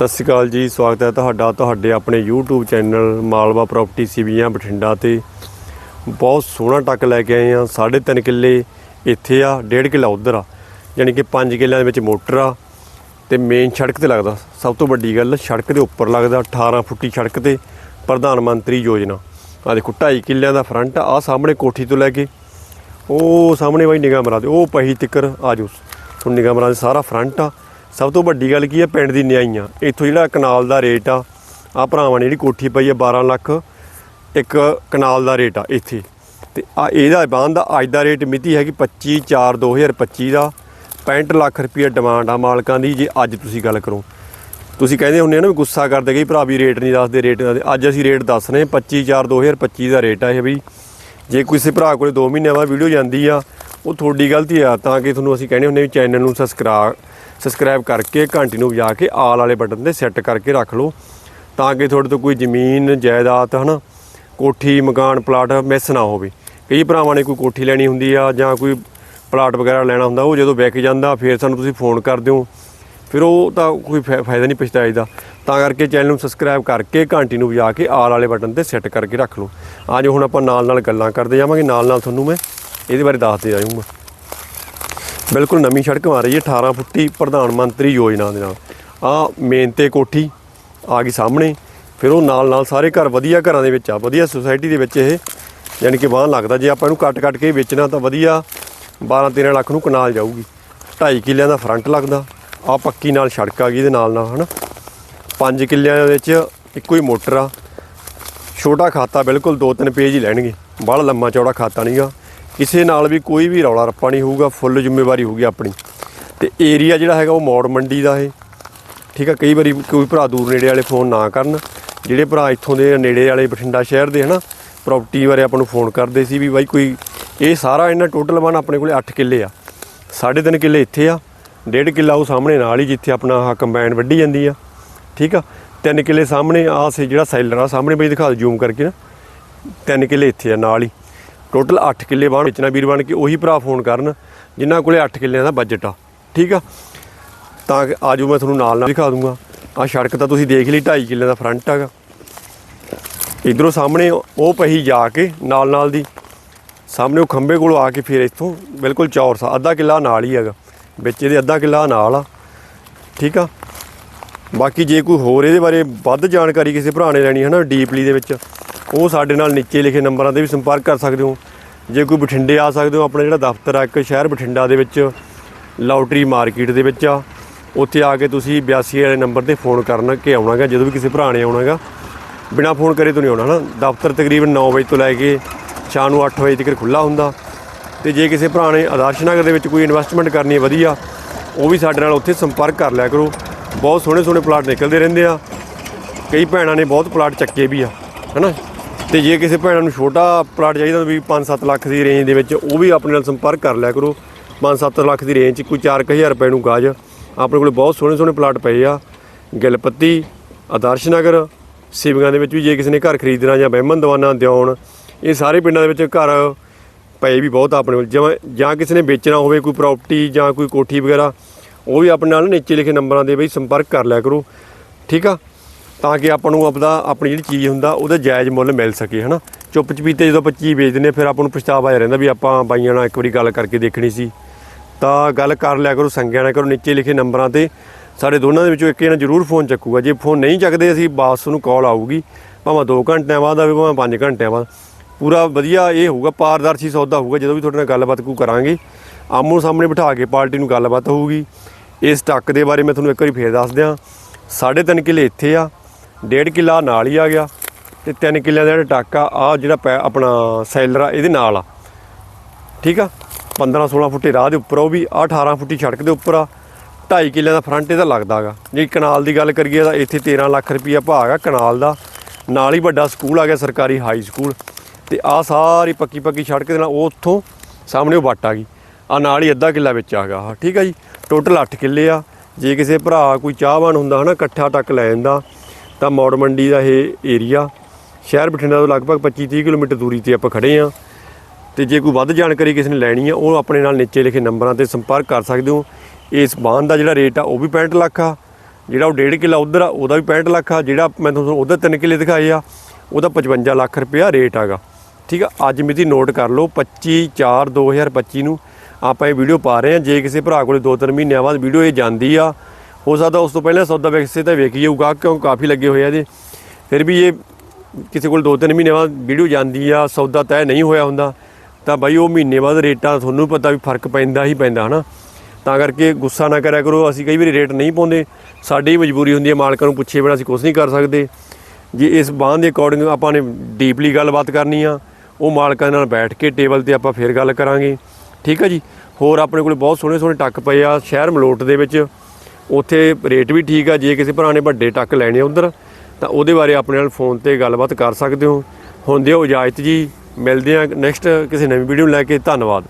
ਸਤਿ ਸ਼੍ਰੀ ਅਕਾਲ ਜੀ, ਸਵਾਗਤ ਹੈ ਤੁਹਾਡਾ, ਤੁਹਾਡੇ ਆਪਣੇ YouTube channel Malwa property Sivian Bathinda ਤੇ। ਬਹੁਤ ਸੋਹਣਾ ਟੱਕ ਲੈ ਕੇ ਆਏ ਆ 3.5 ਕਿੱਲੇ ਇੱਥੇ ਆ 1.5 ਕਿੱਲਾ ਉਧਰ ਆ ਯਾਨੀ ਕਿ 5 ਕਿੱਲਿਆਂ ਦੇ ਵਿੱਚ ਮੋਟਰ ਆ। ਤੇ ਮੇਨ ਸੜਕ ਤੇ ਲੱਗਦਾ, ਸਭ ਤੋਂ ਵੱਡੀ ਗੱਲ ਸੜਕ ਦੇ ਉੱਪਰ ਲੱਗਦਾ 18 ਫੁੱਟੀ ਸੜਕ ਤੇ ਪ੍ਰਧਾਨ ਮੰਤਰੀ ਯੋਜਨਾ। ਆ ਦੇਖੋ 2.5 ਕਿੱਲਿਆਂ ਦਾ ਫਰੰਟ ਆ ਸਾਹਮਣੇ ਕੋਠੀ ਤੋਂ ਲੈ ਕੇ, ਉਹ ਸਾਹਮਣੇ ਬਾਈ ਨਿਗਾਹ ਮਰਾ ਦੇ ਉਹ ਪਹੀ ਤਿੱਕਰ, ਆ ਜਾਓ ਤੁਹਾਨੂੰ ਨਿਗਾਹ ਮਰਾ ਦੇ ਸਾਰਾ ਫਰੰਟ ਆ। ਸਭ ਤੋਂ ਵੱਡੀ ਗੱਲ ਕੀ ਆ ਪਿੰਡ ਦੀ ਨਿਆਈਆਂ। ਇੱਥੋਂ ਜਿਹੜਾ ਕਨਾਲ ਦਾ ਰੇਟ ਆ ਆ ਭਰਾਵਾਂ ਨੇ ਜਿਹੜੀ ਕੋਠੀ ਪਈ ਆ 12 ਲੱਖ, ਇੱਕ ਕਨਾਲ ਦਾ ਰੇਟ ਆ ਇੱਥੇ। ਤੇ ਆ ਇਹਦਾ ਬਾਂਹ ਦਾ ਅੱਜ ਦਾ ਰੇਟ ਮਿਤੀ ਹੈਗੀ 25 4 2025 ਦਾ। 65 ਲੱਖ ਰੁਪਏ ਡਿਮਾਂਡ ਆ ਮਾਲਕਾਂ ਦੀ, ਜੇ ਅੱਜ ਤੁਸੀਂ ਗੱਲ ਕਰੋ। ਤੁਸੀਂ ਕਹਿੰਦੇ ਹੁੰਦੇ ਆ ਨਾ ਵੀ ਗੁੱਸਾ ਕਰਦੇ ਕਿ ਭਰਾ ਵੀ ਰੇਟ ਨਹੀਂ ਦੱਸਦੇ, ਰੇਟ ਨਹੀਂ ਅੱਜ ਅਸੀਂ ਰੇਟ ਦੱਸ ਰਹੇ ਹਾਂ 25 4 2025 ਦਾ ਰੇਟ ਆ ਇਹ ਵੀ। ਜੇ ਕਿਸੇ ਭਰਾ ਕੋਲੇ 2 ਮਹੀਨਿਆਂ ਬਾਅਦ ਵੀਡੀਓ ਜਾਂਦੀ ਆ, ਉਹ ਤੁਹਾਡੀ ਗਲਤੀ ਆ, ਤਾਂ ਕਿ ਤੁਹਾਨੂੰ ਅਸੀਂ ਕਹਿੰਦੇ ਹੁੰਦੇ ਵੀ ਚੈਨਲ ਨੂੰ ਸਬਸਕ੍ਰਾਈਬ ਸਬਸਕ੍ਰਾਈਬ ਕਰਕੇ ਘੰਟੀ ਨੂੰ ਵਜਾ ਕੇ ਆਲ ਵਾਲੇ ਬਟਨ ਤੇ ਸੈੱਟ ਕਰਕੇ ਰੱਖ ਲਓ ਤਾਂ ਕਿ ਤੁਹਾਡੇ ਤੋਂ ਕੋਈ ਜ਼ਮੀਨ, ਜਾਇਦਾਦ, ਹਨਾ, ਕੋਠੀ, ਮਕਾਨ, ਪਲਾਟ ਮਿਸ ਨਾ ਹੋਵੇ। ਕਈ ਭਰਾਵਾਂ ਨੇ ਕੋਈ ਕੋਠੀ ਲੈਣੀ ਹੁੰਦੀ ਆ ਜਾਂ ਕੋਈ ਪਲਾਟ ਵਗੈਰਾ ਲੈਣਾ ਹੁੰਦਾ, ਉਹ ਜਦੋਂ ਵਿਕ ਜਾਂਦਾ, ਫਿਰ ਸਾਨੂੰ ਤੁਸੀਂ ਫੋਨ ਕਰਦੇ ਹੋ ਫਿਰ ਉਹ ਤਾਂ ਕੋਈ ਫਾਇ- ਫਾਇਦਾ ਨਹੀਂ ਪਛਤਾਈ ਦਾ ਤਾਂ ਕਰਕੇ ਚੈਨਲ ਨੂੰ ਸਬਸਕ੍ਰਾਈਬ ਕਰਕੇ ਘੰਟੀ ਨੂੰ ਵਜਾ ਕੇ ਆਲ ਵਾਲੇ ਬਟਨ ਤੇ ਸੈੱਟ ਕਰਕੇ ਰੱਖ ਲਓ। ਅੱਜ ਹੁਣ ਆਪਾਂ ਨਾਲ ਨਾਲ ਗੱਲਾਂ ਕਰਦੇ ਜਾਵਾਂਗੇ। ਨਾਲ ਨਾਲ ਤੁਹਾਨੂੰ ਮੈਂ ਇਹਦੇ ਬਾਰੇ ਦੱਸਦੇ ਜਾਊਂਗਾ। ਬਿਲਕੁਲ ਨਵੀਂ ਸੜਕ ਆ ਰਹੀ ਹੈ। 18 ਫੁੱਟੀ ਪ੍ਰਧਾਨ ਮੰਤਰੀ ਯੋਜਨਾ ਦੇ ਨਾਲ। ਆ ਮੇਨ ਤੇ ਕੋਠੀ ਆ ਗਈ ਸਾਹਮਣੇ। ਫਿਰ ਉਹ ਨਾਲ ਨਾਲ ਸਾਰੇ ਘਰ ਵਧੀਆ ਘਰਾਂ ਦੇ ਵਿੱਚ ਆ। ਵਧੀਆ ਸੁਸਾਇਟੀ ਦੇ ਵਿੱਚ ਇਹ, ਯਾਨੀ ਕਿ ਬਾਹਰ ਲੱਗਦਾ। ਜੇ ਆਪਾਂ ਇਹਨੂੰ ਕੱਟ ਕੱਟ ਕੇ ਵੇਚਣਾ ਤਾਂ ਵਧੀਆ 12 13 ਲੱਖ ਨੂੰ ਕਨਾਲ ਜਾਊਗੀ। 2.5 ਕਿੱਲਿਆਂ ਦਾ ਫਰੰਟ ਲੱਗਦਾ। ਆ ਪੱਕੀ ਨਾਲ ਸੜਕ ਆ ਗਈ ਇਹਦੇ ਨਾਲ ਨਾਲ ਹਨਾ? 5 ਕਿੱਲਿਆਂ ਦੇ ਵਿੱਚ ਇੱਕੋ ਹੀ ਮੋਟਰ ਆ। ਛੋਟਾ ਖਾਤਾ ਬਿਲਕੁਲ ਦੋ ਤਿੰਨ ਪੇਜ ਹੀ ਲੈਣਗੇ। ਬਾਹਲਾ ਲੰਮਾ ਚੌੜਾ ਖਾਤਾ ਨਹੀਂਗਾ ਕਿਸੇ ਨਾਲ ਵੀ ਕੋਈ ਵੀ ਰੌਲਾ ਰੱਪਾ ਨਹੀਂ ਹੋਊਗਾ, ਫੁੱਲ ਜ਼ਿੰਮੇਵਾਰੀ ਹੋਊਗੀ ਆਪਣੀ। ਤੇ ਏਰੀਆ ਜਿਹੜਾ ਹੈਗਾ ਉਹ ਮੌੜ ਮੰਡੀ ਦਾ ਇਹ। ਠੀਕ ਆ, ਕਈ ਵਾਰੀ ਕੋਈ ਭਰਾ ਦੂਰ ਨੇੜੇ ਵਾਲੇ ਫੋਨ ਨਾ ਕਰਨ। ਜਿਹੜੇ ਭਰਾ ਇੱਥੋਂ ਦੇ ਨੇੜੇ ਵਾਲੇ ਬਠਿੰਡਾ ਸ਼ਹਿਰ ਦੇ ਹਨਾ ਪ੍ਰਾਪਰਟੀ ਬਾਰੇ ਆਪਾਂ ਨੂੰ ਫੋਨ ਕਰਦੇ ਸੀ ਵੀ ਬਾਈ ਕੋਈ ਇਹ ਸਾਰਾ ਇਹਨਾਂ ਟੋਟਲ ਬਣ ਆਪਣੇ ਕੋਲੇ 8 ਕਿੱਲੇ ਆ। ਸਾਢੇ ਤਿੰਨ ਕਿੱਲੇ ਇੱਥੇ ਆ, ਡੇਢ ਕਿੱਲਾ ਉਹ ਸਾਹਮਣੇ ਨਾਲ ਹੀ ਜਿੱਥੇ ਆਪਣਾ ਆਹ ਕੰਬਾਈਨ ਵੱਢੀ ਜਾਂਦੀ ਆ। ਠੀਕ ਆ, ਤਿੰਨ ਕਿੱਲੇ ਸਾਹਮਣੇ ਆ ਸੇ ਜਿਹੜਾ ਸੈਲਰ ਆ, ਸਾਹਮਣੇ ਬਈ ਦਿਖਾ ਦਿਓ ਜ਼ੂਮ ਕਰਕੇ ਨਾ। ਤਿੰਨ ਕਿੱਲੇ ਇੱਥੇ ਆ, ਨਾਲ ਹੀ। ਟੋਟਲ 8 ਕਿੱਲੇ ਬਾਣ ਵੇਚਣਾ ਵੀਰ ਬਣ ਕੇ ਉਹੀ ਭਰਾ ਫੋਨ ਕਰਨ, ਜਿਨ੍ਹਾਂ ਕੋਲੇ 8 ਕਿੱਲਿਆਂ ਦਾ ਬਜਟ ਆ। ਠੀਕ ਆ? ਤਾਂ ਕਿ ਆਜੋ ਮੈਂ ਤੁਹਾਨੂੰ ਨਾਲ ਨਾਲ ਦਿਖਾ ਦੂੰਗਾ। ਆ ਸੜਕ ਤਾਂ ਤੁਸੀਂ ਦੇਖ ਲਈ 2.5 ਕਿੱਲੇ ਦਾ ਫਰੰਟ ਹੈਗਾ। ਇਧਰੋਂ ਸਾਹਮਣੇ ਉਹ ਪਹੀ ਜਾ ਕੇ ਨਾਲ ਨਾਲ ਦੀ। ਸਾਹਮਣੇ ਉਹ ਖੰਬੇ ਕੋਲ ਆ ਕੇ ਫਿਰ ਇੱਥੋਂ ਬਿਲਕੁਲ ਚੌਰਸਾ ਅੱਧਾ ਕਿੱਲਾ ਨਾਲ ਹੀ ਹੈਗਾ। ਵਿੱਚ ਇਹਦੇ ਅੱਧਾ ਕਿੱਲਾ ਨਾਲ ਆ। ਠੀਕ ਆ? ਬਾਕੀ ਜੇ ਕੋਈ ਹੋਰ ਇਹਦੇ ਬਾਰੇ ਵੱਧ ਜਾਣਕਾਰੀ ਕਿਸੇ ਭਰਾ ਨੇ ਲੈਣੀ ਹੈ ਨਾ, ਡੀਪਲੀ ਦੇ ਵਿੱਚ ਉਹ ਸਾਡੇ ਨਾਲ ਨੀਚੇ ਲਿਖੇ ਨੰਬਰਾਂ ਤੇ ਵੀ ਸੰਪਰਕ ਕਰ ਸਕਦੇ ਹੋ। ਜੇ ਕੋਈ ਬਠਿੰਡੇ ਆ ਸਕਦੇ ਹੋ, ਆਪਣਾ ਜਿਹੜਾ ਦਫ਼ਤਰ ਆ, ਇੱਕ ਸ਼ਹਿਰ ਬਠਿੰਡਾ ਦੇ ਵਿੱਚ ਲਾਉਟਰੀ ਮਾਰਕੀਟ ਦੇ ਵਿੱਚ ਆ, ਉੱਥੇ ਆ ਕੇ ਤੁਸੀਂ 82 ਵਾਲੇ ਨੰਬਰ ਤੇ ਫੋਨ ਕਰਨਾ ਕਿ ਆਉਣਾਗਾ, ਜਦੋਂ ਵੀ ਕਿਸੇ ਭਰਾ ਨੇ ਆਉਣਾਗਾ। ਬਿਨਾ ਫੋਨ ਕਰੇ ਤੋਂ ਨਹੀਂ ਆਉਣਾ ਨਾ ਦਫ਼ਤਰ ਤਕਰੀਬਨ 9 ਵਜੇ ਤੋਂ ਲੈ ਕੇ ਸ਼ਾਮ ਨੂੰ 8 ਵਜੇ ਤੱਕ ਖੁੱਲਾ ਹੁੰਦਾ। ਤੇ ਜੇ ਕਿਸੇ ਭਰਾ ਨੇ ਆਦਰਸ਼ ਨਗਰ ਦੇ ਵਿੱਚ ਕੋਈ ਇਨਵੈਸਟਮੈਂਟ ਕਰਨੀ ਹੈ, ਵਧੀਆ, ਉਹ ਵੀ ਸਾਡੇ ਨਾਲ ਉੱਥੇ ਸੰਪਰਕ ਕਰ ਲਿਆ ਕਰੋ। ਬਹੁਤ ਸੋਹਣੇ ਸੋਹਣੇ ਪਲਾਟ ਨਿਕਲਦੇ ਰਹਿੰਦੇ ਆ। ਕਈ ਭੈਣਾਂ ਨੇ ਬਹੁਤ ਪਲਾਟ ਚੱਕੇ ਵੀ ਆ, ਹਨਾ? ਤੇ ਜੇ ਕਿਸੇ ਭੈਣਾਂ ਨੂੰ ਛੋਟਾ ਪਲਾਟ ਚਾਹੀਦਾ ਵੀ 5-7 ਲੱਖ ਦੀ ਰੇਂਜ ਦੇ ਵਿੱਚ ਉਹ ਵੀ ਆਪਣੇ ਨਾਲ ਸੰਪਰਕ ਕਰ ਲਿਆ ਕਰੋ। 5-7 ਲੱਖ ਦੀ ਰੇਂਜ 'ਚ ਕੋਈ 4000 ਰੁਪਏ ਨੂੰ ਗਾਜ। ਆਪਣੇ ਕੋਲ ਬਹੁਤ ਸੋਹਣੇ ਸੋਹਣੇ ਪਲਾਟ ਪਏ ਆ। ਗਿਲਪੱਤੀ, ਆਦਰਸ਼ ਨਗਰ ਸਿਵਗਾਂ ਦੇ ਵਿੱਚ ਵੀ ਜੇ ਕਿਸੇ ਨੇ ਘਰ ਖਰੀਦਣਾ ਜਾਂ ਬਹਿਮਨ ਦਵਾਨਾ ਦਿਉਣ ਇਹ ਸਾਰੇ ਪਿੰਡਾਂ ਦੇ ਵਿੱਚ ਘਰ ਪਏ ਵੀ ਬਹੁਤ ਆਪਣੇ ਕੋਲ। ਜਿਵੇਂ ਜਾਂ ਕਿਸੇ ਨੇ ਵੇਚਣਾ ਹੋਵੇ ਕੋਈ ਪ੍ਰਾਪਰਟੀ ਜਾਂ ਕੋਈ ਕੋਠੀ ਵਗੈਰਾ, ਉਹ ਵੀ ਆਪਣੇ ਨਾਲ ਨੀਚੇ ਲਿਖੇ ਨੰਬਰਾਂ ਦੇ ਬਈ ਸੰਪਰਕ ਕਰ ਲਿਆ ਕਰੋ। ਠੀਕ ਆ? ਤਾਂ ਕਿ ਆਪਾਂ ਨੂੰ ਆਪਦਾ, ਆਪਣੀ ਜਿਹੜੀ ਚੀਜ਼ ਹੁੰਦਾ, ਉਹਦਾ ਜਾਇਜ਼ ਮੁੱਲ ਮਿਲ ਸਕੇ, ਹਨਾ? ਚੁੱਪ ਚਪੀਤੇ ਜਦੋਂ ਆਪਾਂ ਚੀਜ਼ ਵੇਚਦੇ ਨੇ ਫਿਰ ਆਪਾਂ ਨੂੰ ਪਛਤਾਵਾ ਆ ਰਹਿੰਦਾ ਵੀ ਆਪਾਂ ਬਾਈਆਂ ਨਾਲ ਇੱਕ ਵਾਰੀ ਗੱਲ ਕਰਕੇ ਦੇਖਣੀ ਸੀ। ਤਾਂ ਗੱਲ ਕਰ ਲਿਆ ਕਰੋ, ਸੰਗਿਆ ਨਾ ਕਰੋ, ਨੀਚੇ ਲਿਖੇ ਨੰਬਰਾਂ ਤੇ ਸਾਡੇ ਦੋਨਾਂ ਦੇ ਵਿੱਚੋਂ ਇੱਕ ਇਹਨਾਂ ਜ਼ਰੂਰ ਫੋਨ ਚੱਕੂਗਾ। ਜੇ ਫੋਨ ਨਹੀਂ ਚੱਕਦੇ, ਅਸੀਂ ਬਾਸ ਨੂੰ ਕਾਲ ਆਊਗੀ। ਭਾਵੇਂ 2 ਘੰਟਿਆਂ ਬਾਅਦ ਆਵੇ, ਭਾਵੇਂ 5 ਘੰਟਿਆਂ ਬਾਅਦ। ਪੂਰਾ ਵਧੀਆ ਇਹ ਹੋਊਗਾ, ਪਾਰਦਰਸ਼ੀ ਸੌਦਾ ਹੋਊਗਾ, ਜਦੋਂ ਵੀ ਤੁਹਾਡੇ ਨਾਲ ਗੱਲਬਾਤ ਕੋ ਕਰਾਂਗੇ। ਆਮੋ ਸਾਹਮਣੇ ਬਿਠਾ ਕੇ ਪਾਰਟੀ ਨੂੰ ਗੱਲਬਾਤ ਹੋਊਗੀ। ਇਸ ਟੱਕ ਦੇ ਬਾਰੇ ਮੈਂ ਤੁਹਾਨੂੰ ਇੱਕ ਵਾਰੀ ਫੇਰ ਦੱਸ ਦਿਆਂ। ਸਾਢੇ ਤਿੰਨ ਕਿੱਲੇ ਇੱਥੇ ਆ। ਡੇਢ ਕਿੱਲਾ ਨਾਲ ਹੀ ਆ ਗਿਆ ਤੇ ਤਿੰਨ ਕਿੱਲਿਆਂ ਦਾ ਜਿਹੜਾ ਟੱਕ ਆ ਆ ਜਿਹੜਾ ਪੈ- ਆਪਣਾ ਸੈਲਰ ਆ, ਇਹਦੇ ਨਾਲ ਆ। ਠੀਕ ਆ? 15 16 ਫੁੱਟੇ ਰਾਹ ਦੇ ਉੱਪਰ ਆ, ਉਹ ਵੀ ਆ 18 ਫੁੱਟੀ ਸੜਕ ਦੇ ਉੱਪਰ ਆ। 2.5 ਕਿੱਲਿਆਂ ਦਾ ਫਰੰਟ ਇਹਦਾ ਲੱਗਦਾਗਾ ਜੇ ਕਨਾਲ ਦੀ ਗੱਲ ਕਰੀਏ ਤਾਂ ਇੱਥੇ 13 ਲੱਖ ਰੁਪਈਆ ਭਾਗ ਆ ਕਨਾਲ ਦਾ। ਨਾਲ ਹੀ ਵੱਡਾ ਸਕੂਲ ਆ ਗਿਆ, ਸਰਕਾਰੀ ਹਾਈ ਸਕੂਲ। ਤੇ ਆ ਸਾਰੀ ਪੱਕੀ ਪੱਕੀ ਸੜਕ ਦੇ ਨਾਲ ਉਹ ਉੱਥੋਂ ਸਾਹਮਣੇ ਉਹ ਵੱਟ ਆ ਗਈ। ਆ ਨਾਲ ਹੀ ਅੱਧਾ ਕਿੱਲਾ ਵਿੱਚ ਆ ਗਿਆ ਆਹ। ਠੀਕ ਆ ਜੀ? ਟੋਟਲ 8 ਕਿੱਲੇ ਆ। ਜੇ ਕਿਸੇ ਭਰਾ ਕੋਈ ਚਾਹਵਾਨ ਹੁੰਦਾ ਹਨਾ, ਇਕੱਠਾ ਟੱਕ ਲੈ ਜਾਂਦਾ। ਤਾਂ ਮੌੜ ਮੰਡੀ ਦਾ ਇਹ ਏਰੀਆ ਸ਼ਹਿਰ ਬਠਿੰਡਾ ਤੋਂ ਲਗਭਗ 25-30 ਕਿਲੋਮੀਟਰ ਦੂਰੀ ਤੇ ਆਪਾਂ ਖੜੇ ਆ ਤੇ ਜੇ ਕੋਈ ਵੱਧ ਜਾਣਕਾਰੀ ਕਿਸੇ ਨੇ ਲੈਣੀ ਆ, ਉਹ ਆਪਣੇ ਨਾਲ ਨੀਚੇ ਲਿਖੇ ਨੰਬਰਾਂ ਤੇ ਸੰਪਰਕ ਕਰ ਸਕਦੇ ਹੋ। ਇਸ ਬਾਂਧ ਦਾ ਜਿਹੜਾ ਰੇਟ ਆ, ਉਹ ਵੀ 65 ਲੱਖ ਆ। ਜਿਹੜਾ ਉਹ 1.5 ਕਿੱਲਾ ਉਧਰ ਆ, ਉਹਦਾ ਵੀ 65 ਲੱਖ ਆ। ਜਿਹੜਾ ਮੈਂ ਤੁਹਾਨੂੰ ਉਧਰ 3 ਕਿੱਲੇ ਦਿਖਾਏ ਆ, ਉਹਦਾ 55 ਲੱਖ ਰੁਪਇਆ ਰੇਟ ਆਗਾ ਠੀਕ ਆ? ਅੱਜ ਮਿਤੀ ਨੋਟ ਕਰ ਲਓ 25 4 2025 ਨੂੰ ਆਪਾਂ ਇਹ ਵੀਡੀਓ ਪਾ ਰਹੇ ਹਾਂ। ਜੇ ਕਿਸੇ ਭਰਾ ਕੋਲੇ 2-3 ਮਹੀਨਿਆਂ ਬਾਅਦ ਵੀਡੀਓ ਇਹ ਜਾਂਦੀ ਆ ਹੋ ਸਕਦਾ ਉਸ ਤੋਂ ਪਹਿਲਾਂ ਸੌਦਾ ਵੇਖਸੇ ਤਾਂ ਵੇਖੀ ਜਾਊਗਾ ਕਿਉਂ ਕਾਫੀ ਲੱਗੇ ਹੋਏ ਆ ਇਹਦੇ। ਫਿਰ ਵੀ ਇਹ ਕਿਸੇ ਕੋਲ 2-3 ਮਹੀਨੇ ਬਾਅਦ ਵੀਡੀਓ ਜਾਂਦੀ ਆ, ਸੌਦਾ ਤੈਅ ਨਹੀਂ ਹੋਇਆ ਹੁੰਦਾ, ਤਾਂ ਬਾਈ ਉਹ ਮਹੀਨੇ ਬਾਅਦ ਰੇਟਾਂ ਤੁਹਾਨੂੰ ਪਤਾ ਵੀ ਫ਼ਰਕ ਪੈਂਦਾ ਹੀ ਪੈਂਦਾ, ਹਨਾ। ਤਾਂ ਕਰਕੇ ਗੁੱਸਾ ਨਾ ਕਰਿਆ ਕਰੋ, ਅਸੀਂ ਕਈ ਵਾਰੀ ਰੇਟ ਨਹੀਂ ਪਾਉਂਦੇ। ਸਾਡੀ ਹੀ ਮਜਬੂਰੀ ਹੁੰਦੀ ਹੈ ਮਾਲਕਾਂ ਨੂੰ ਪੁੱਛੇ ਬਿਨਾਂ ਅਸੀਂ ਕੁਝ ਨਹੀਂ ਕਰ ਸਕਦੇ। ਜੇ ਇਸ ਬਾਂਹ ਦੇ ਅਕੋਰਡਿੰਗ ਆਪਾਂ ਨੇ ਡੀਪਲੀ ਗੱਲਬਾਤ ਕਰਨੀ ਆ, ਉਹ ਮਾਲਕਾਂ ਨਾਲ ਬੈਠ ਕੇ ਟੇਬਲ ਤੇ ਆਪਾਂ ਫੇਰ ਗੱਲ ਕਰਾਂਗੇ। ਠੀਕ ਹੈ ਜੀ? ਹੋਰ ਆਪਣੇ ਕੋਲ ਬਹੁਤ ਸੋਹਣੇ ਸੋਹਣੇ ਟੱਕ ਪਏ ਆ, ਸ਼ਹਿਰ ਮਲੋਟ ਦੇ ਵਿੱਚ। ਉੱਥੇ ਰੇਟ ਵੀ ਠੀਕ ਆ, ਜੇ ਕਿਸੇ ਭਰਾ ਨੇ ਵੱਡੇ ਟੱਕ ਲੈਣੇ ਆ ਉਧਰ, ਤਾਂ ਉਹਦੇ ਬਾਰੇ ਆਪਣੇ ਨਾਲ ਫੋਨ ਤੇ ਗੱਲਬਾਤ ਕਰ ਸਕਦੇ ਹੋ। ਹੁੰਦੇ ਹੋ ਇਜਾਜ਼ਤ ਜੀ, ਮਿਲਦੇ ਆ ਨੈਕਸਟ ਕਿਸੇ ਨਵੀਂ ਵੀਡੀਓ ਲੈ ਕੇ, ਧੰਨਵਾਦ।